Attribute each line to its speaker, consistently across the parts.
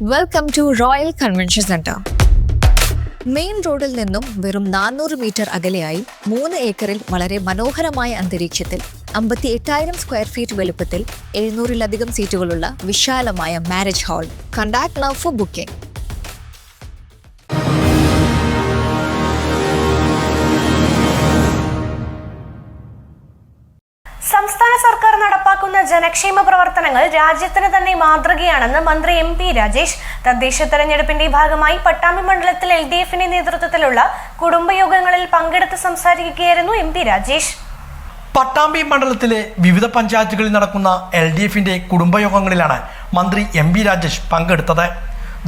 Speaker 1: Welcome to royal convention centre main റോഡിൽ നിന്നും വെറും നാനൂറ് മീറ്റർ അകലെയായി മൂന്ന് ഏക്കറിൽ വളരെ മനോഹരമായ അന്തരീക്ഷത്തിൽ അമ്പത്തി എട്ടായിരം സ്ക്വയർ ഫീറ്റ് വലുപ്പത്തിൽ എഴുന്നൂറിലധികം സീറ്റുകളുള്ള വിശാലമായ marriage hall contact now for booking
Speaker 2: നടപ്പാക്കുന്ന ജനക്ഷേമ പ്രവർത്തനങ്ങൾ രാജ്യത്തിന് തന്നെ മാതൃകയാണെന്ന് മന്ത്രി എം പി രാജേഷ്. തദ്ദേശ തെരഞ്ഞെടുപ്പിന്റെ ഭാഗമായി പട്ടാമ്പി മണ്ഡലത്തിൽ എൽ ഡി എഫിന്റെ നേതൃത്വത്തിലുള്ള കുടുംബയോഗങ്ങളിൽ പങ്കെടുത്ത് സംസാരിക്കുകയായിരുന്നു എം പി രാജേഷ്.
Speaker 3: പട്ടാമ്പി മണ്ഡലത്തിലെ വിവിധ പഞ്ചായത്തുകളിൽ നടക്കുന്ന എൽ ഡി എഫിന്റെ കുടുംബയോഗങ്ങളിലാണ് മന്ത്രി എം പി രാജേഷ് പങ്കെടുത്തത്.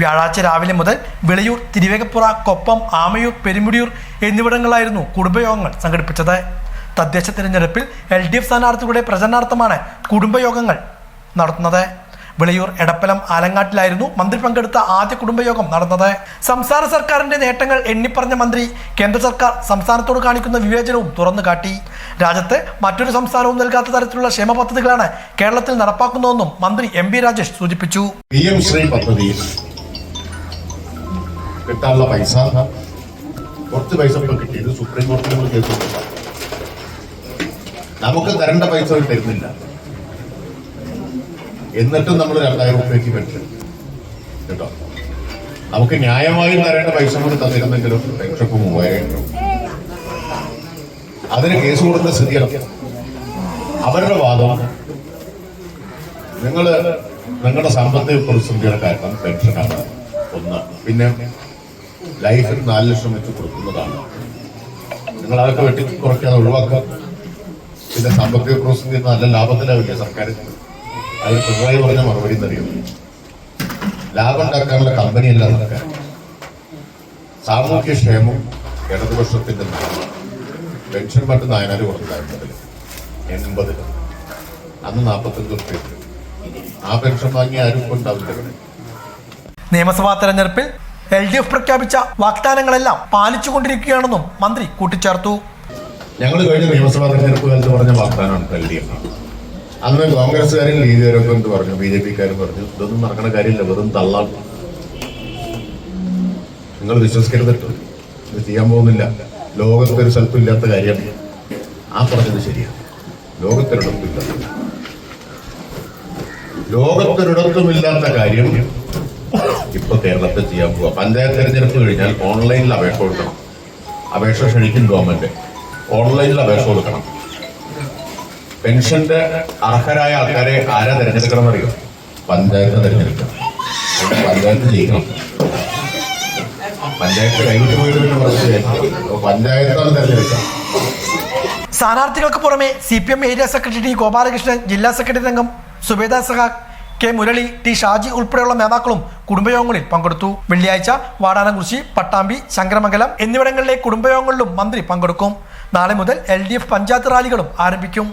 Speaker 3: വ്യാഴാഴ്ച രാവിലെ മുതൽ വിളയൂർ തിരുവേഗപ്പുറ കൊപ്പം ആമയൂർ പെരുമുടിയൂർ എന്നിവിടങ്ങളിലായിരുന്നു കുടുംബയോഗങ്ങൾ സംഘടിപ്പിച്ചത്. തദ്ദേശ തിരഞ്ഞെടുപ്പിൽ എൽ ഡി എഫ് സ്ഥാനാർത്ഥികളുടെ പ്രചരണാർത്ഥമാണ് കുടുംബയോഗങ്ങൾ നടത്തുന്നത്. വിളയൂർ എടപ്പലം ആലങ്ങാട്ടിലായിരുന്നു മന്ത്രി പങ്കെടുത്ത ആദ്യ കുടുംബയോഗം നടന്നത്. സംസ്ഥാന സർക്കാരിന്റെ നേട്ടങ്ങൾ എണ്ണിപ്പറഞ്ഞ മന്ത്രി കേന്ദ്ര സർക്കാർ സംസ്ഥാനത്തോട് കാണിക്കുന്ന വിവേചനവും തുറന്നു കാട്ടി രാജ്യത്ത് മറ്റൊരു സംസ്ഥാനവും നൽകാത്ത തരത്തിലുള്ള ക്ഷേമ പദ്ധതികളാണ് കേരളത്തിൽ നടപ്പാക്കുന്നതെന്നും മന്ത്രി എം ബി രാജേഷ് സൂചിപ്പിച്ചു.
Speaker 4: കിട്ടാനുള്ള പൈസ കുറച്ച് പൈസ കിട്ടിയത് സുപ്രീം കോടതി നമ്മൾ കേസ് കൊടുത്തതാണ്. നമുക്ക് തരേണ്ട പൈസ അവർ തരുന്നില്ല. എന്നിട്ടും നമ്മൾ രണ്ടായിരം രൂപയ്ക്ക് പെൻഷൻ കേട്ടോ? നമുക്ക് ന്യായമായും തരേണ്ട പൈസ കൂടി തന്നിരുന്നെങ്കിലും ഇപ്പൊ മൂവായിരം അതിന് കേസ് കൊടുക്കുന്ന സ്ഥിതിയാണ് അവരുടെ വാദം നിങ്ങൾ നിങ്ങളുടെ സാമ്പത്തിക പ്രതിസന്ധിയുടെ കാരണം പെൻഷനാണ് ഒന്ന്. പിന്നെ ലൈഫിൽ നാല് ലക്ഷം വെച്ച് കൊടുക്കുന്നതാണ്. നിങ്ങൾ അതൊക്കെ വെട്ടി കുറയ്ക്കാതെ ഒഴിവാക്കുക. പിന്നെ സാമ്പത്തിക പ്രതിസന്ധി നല്ല ലാഭത്തിലാവില്ല സർക്കാർ? അവർ പൊതുവായി പറഞ്ഞ മറുപടി എന്നറിയും ലാഭം ഉണ്ടാക്കാനുള്ള കമ്പനിയല്ല സർക്കാർ. സാമൂഹ്യ ക്ഷേമം ഇടതുപക്ഷത്തിന്റെ. പെൻഷൻ പണ്ട് നായനാര് കൊടുത്തായിരുന്നതിൽ എൺപതിൽ അന്ന് നാൽപ്പത്തഞ്ച് റുപ്യ ആ പെൻഷൻ വാങ്ങി ആരും ഉണ്ടാവില്ല
Speaker 3: നിയമസഭാ തെരഞ്ഞെടുപ്പിൽ എൽ ഡി എഫ് പ്രഖ്യാപിച്ച വാഗ്ദാനങ്ങളെല്ലാം പാലിച്ചുകൊണ്ടിരിക്കുകയാണെന്നും മന്ത്രി കൂട്ടിച്ചേർത്തു.
Speaker 4: ഞങ്ങൾ കഴിഞ്ഞ നിയമസഭാ തെരഞ്ഞെടുപ്പ് കാലത്ത് പറഞ്ഞ വാഗ്ദാനമാണ് എൽ ഡി എഫ് അന്ന് കോൺഗ്രസ്സുകാരും ലീഗുകാരൊക്കെ എന്ത് പറഞ്ഞു ബി ജെ പിക്കാരും പറഞ്ഞു ഇതൊന്നും നടക്കണ കാര്യമില്ല വെറും തള്ളാം നിങ്ങൾ വിശ്വസിക്കരുതിട്ട് ഇത് ചെയ്യാൻ പോകുന്നില്ല. ലോകത്ത് ഒരു സ്ഥലത്തും ഇല്ലാത്ത കാര്യമാണ്. ആ പറഞ്ഞത് ശരിയാണ്. ലോകത്തൊരിടത്തും ഇല്ല ലോകത്തൊരിടത്തുമില്ലാത്ത കാര്യം ഇപ്പൊ കേരളത്തിൽ ചെയ്യാൻ പോവാ. പഞ്ചായത്ത് തെരഞ്ഞെടുപ്പ് കഴിഞ്ഞാൽ ഓൺലൈനിൽ അപേക്ഷ കൊടുക്കണം. അപേക്ഷ ക്ഷണിക്കും ഗവൺമെന്റ്. ഓൺലൈനിൽ അപേക്ഷ കൊടുക്കണം. പെൻഷന്റെ അർഹരായ ആൾക്കാരെ ആരാ തിരഞ്ഞെടുക്കണം എന്നറിയോ? പഞ്ചായത്ത് തിരഞ്ഞെടുക്കണം. പഞ്ചായത്ത് ചെയ്യണം പഞ്ചായത്ത് കൈവിട്ട് പോയിട്ട് പിന്നെ പറഞ്ഞു പഞ്ചായത്താണ് തിരഞ്ഞെടുക്കാം
Speaker 3: സ്ഥാനാർത്ഥികൾക്ക് പുറമെ C P M area secretary Gopalakrishnan ജില്ലാ സെക്രട്ടറി അംഗം സുബേദ സഹാഖ് കെ മുരളി ടി ഷാജി ഉൾപ്പെടെയുള്ള നേതാക്കളും കുടുംബയോഗങ്ങളിൽ പങ്കെടുത്തു. വെള്ളിയാഴ്ച വാടാനകുറിശി പട്ടാമ്പി ശങ്കരമംഗലം എന്നിവിടങ്ങളിലെ കുടുംബയോഗങ്ങളിലും മന്ത്രി പങ്കെടുക്കും. നാളെ മുതൽ എൽ പഞ്ചായത്ത് റാലികളും ആരംഭിക്കും.